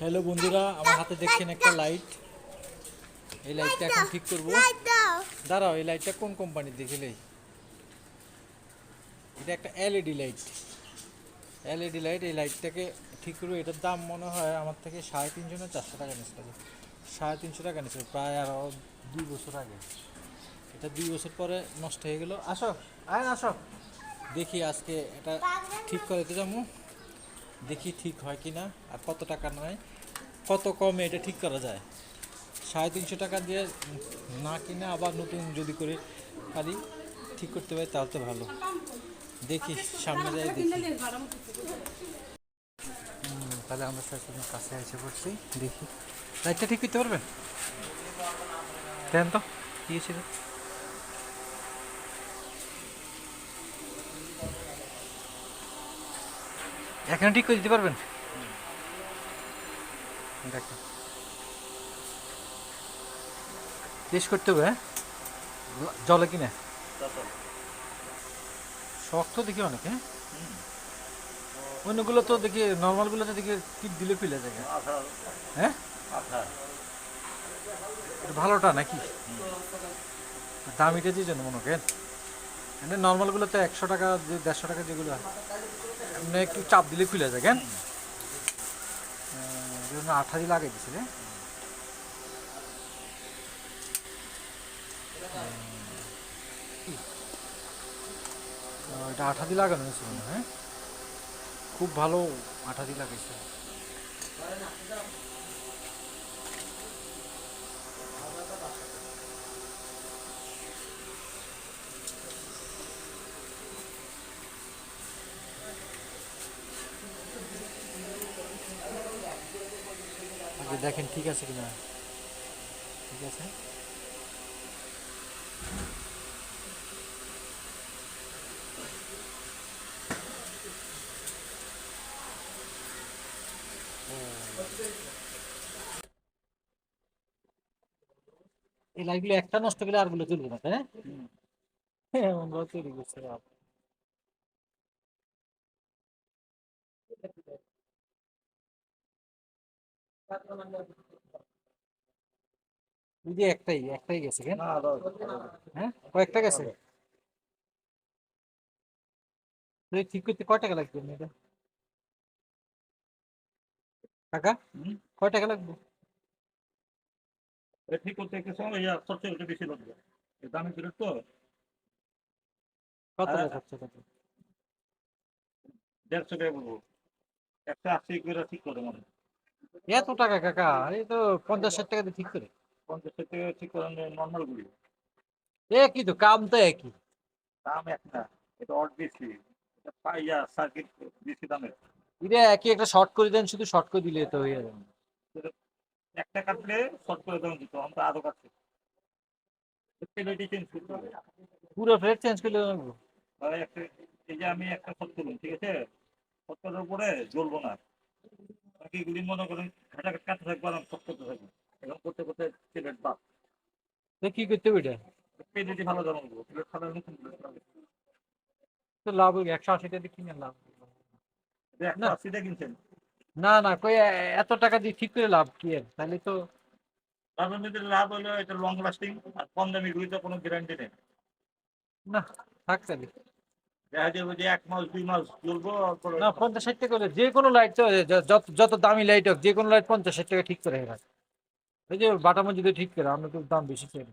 Hello বন্ধুরা আমার হাতে দেখছেন একটা লাইট এই লাইটটা এখন ঠিক করব। দাঁড়াও এই লাইটটা কোন কোম্পানির দেখিলে এটা একটা এলইডি লাইট এলইডি লাইট এই লাইটটাকে ঠিক করব। এটার দাম মনে হয় আমার থেকে সাড়ে তিনশো না চারশো টাকা নিয়েছিল সাড়ে তিনশো টাকা নিয়েছিল প্রায় আরও দুই বছর আগে। এটা দুই বছর পরে নষ্ট হয়ে গেল। আসো আয় আসো। দেখি আজকে এটা ঠিক করে দিতে যাব। দেখি ঠিক হয় কি না আর কত টাকা নয়, কত কমে এটা ঠিক করা যায়। সাড়ে তিনশো টাকা দিয়ে না কিনে আবার নতুন যদি করে পারি, ঠিক করতে পারি, তাহলে তো ভালো। দেখি, সামনে যাই দেখি। তাহলে আমরা সরকারের কাছে এসে পড়ছি, দেখি। লাইটটা ঠিক করতে পারবেন? তো, কি ছিল? এখানে ঠিক করে দিতে পারবেন? টেস্ট করতে হবে হ্যাঁ? জলে কিনা। শক্ত দেখি অনেক হ্যাঁ? অন্যগুলো তো দেখি নর্মালগুলো তো দেখি টিপ দিলে ফেলে যায় হ্যাঁ? এটা ভালোটা নাকি? দামিটা দিয়ে জন্য মনে করেন। নর্মালগুলো তো একশো টাকা, যে দেড়শো টাকা যেগুলো এমনি একটু চাপ দিলে খুলে যায় কেন? জন্য আঠা দিয়ে লাগাই দিছিলে আহ, এটা আঠা দিয়ে লাগানো হয়েছে মনে হয় হ্যাঁ? খুব ভালো আঠা দিয়ে লাগাইছে। দেখেন ঠিক আছে কিনা। ঠিক আছে? এই লাইটগুলো একটা নষ্ট করলে আরগুলো চলবে না, তাই না? হ্যাঁ এমন ভাবে তৈরি করছে। একটাই একটাই গেছে কেন? হ্যাঁ? কয়েকটা গেছে? ঠিক করতে কয় টাকা লাগবে এটা? টাকা? কয় টাকা লাগবে? ঠিক করতে একটু সময় ইয়া খরচা একটু বেশি লাগবে। দামি তো। কত হ্যাঁ। টাকা খরচা কত দেড়শো টাকা বলব। একটা আশি করে ঠিক করে মানে এত টাকা কাকা? এই তো পঞ্চাশ ষাট টাকা দিয়ে ঠিক করে। পঞ্চাশ টাকা ঠিক করেন নর্মাল গুলি। একই তো কাম তো একই। দাম এক না এটা অট বেশি। এটা পা- সার্কিট বেশি দামের। এটা একই একটা শর্ট করে দেন শুধু শর্ট করে দিলে তো হয়ে যাবে। একটা কাটলে শর্ট করে দাম দিত আমরা আরও কাটছে পুরো ফ্লেট চেঞ্জ করলে এই যে আমি একটা শর্ট করলাম ঠিক আছে? শর্ট করার পরে জ্বলবো না। গুলি মনে করেন ঘাটা কাটতে থাকব আর শর্ট করতে থাকব। এখন করতে করতে সিলেট বাদ। তো কি করতে হবে এটা? পেনাল্টি ভালো দাম সিলেট খাবার নতুন তো লাভ হবে একশো আশি টাকা দিয়ে কিনে লাভ না। আশিটা কিনছেন। না না কই এত টাকা দিয়ে ঠিক করে লাভ কি আর? তাহলে তো তারপর মধ্যে লাভ হলো এটা লং লাস্টিং আর কম দামি গুলিতে কোনো গ্যারান্টি নেই। না থাক তাহলে। না পঞ্চাশ ষাট টাকা যে কোনো লাইট যত যত দামি লাইট হোক যে কোনো লাইট পঞ্চাশ ষাট টাকা ঠিক করে রাখ এই যে বাটা মসজিদে ঠিক করে আমরা তো দাম বেশি চাই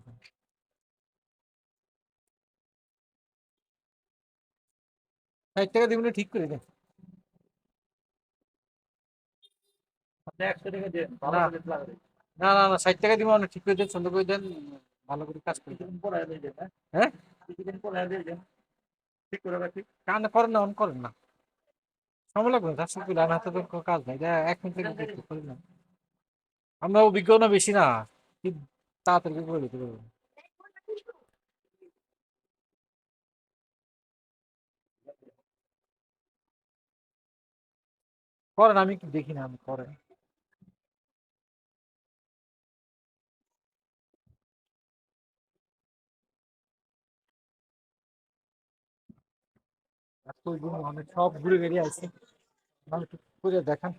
ষাট টাকা দিবলে ঠিক করে দেন আপনি একশো টাকা ভালো না। করে না না ষাট টাকা ঠিক করে দেন সুন্দর করে দেন ভালো করে কাজ করে দেন। হ্যাঁ? ঠিক করে রাখি। কান করেন না অন করেন না। সময় লাগবে না তার সাথে হাতে তো কাজ নাই। এক মিনিট থেকে না আমরা অভিজ্ঞ না বেশি না। তাড়াতাড়ি করে দিতে পারব। করেন আমি কি দেখি না আমি করেন। সব ঘুরে বেরিয়ে আছে করে দেখান।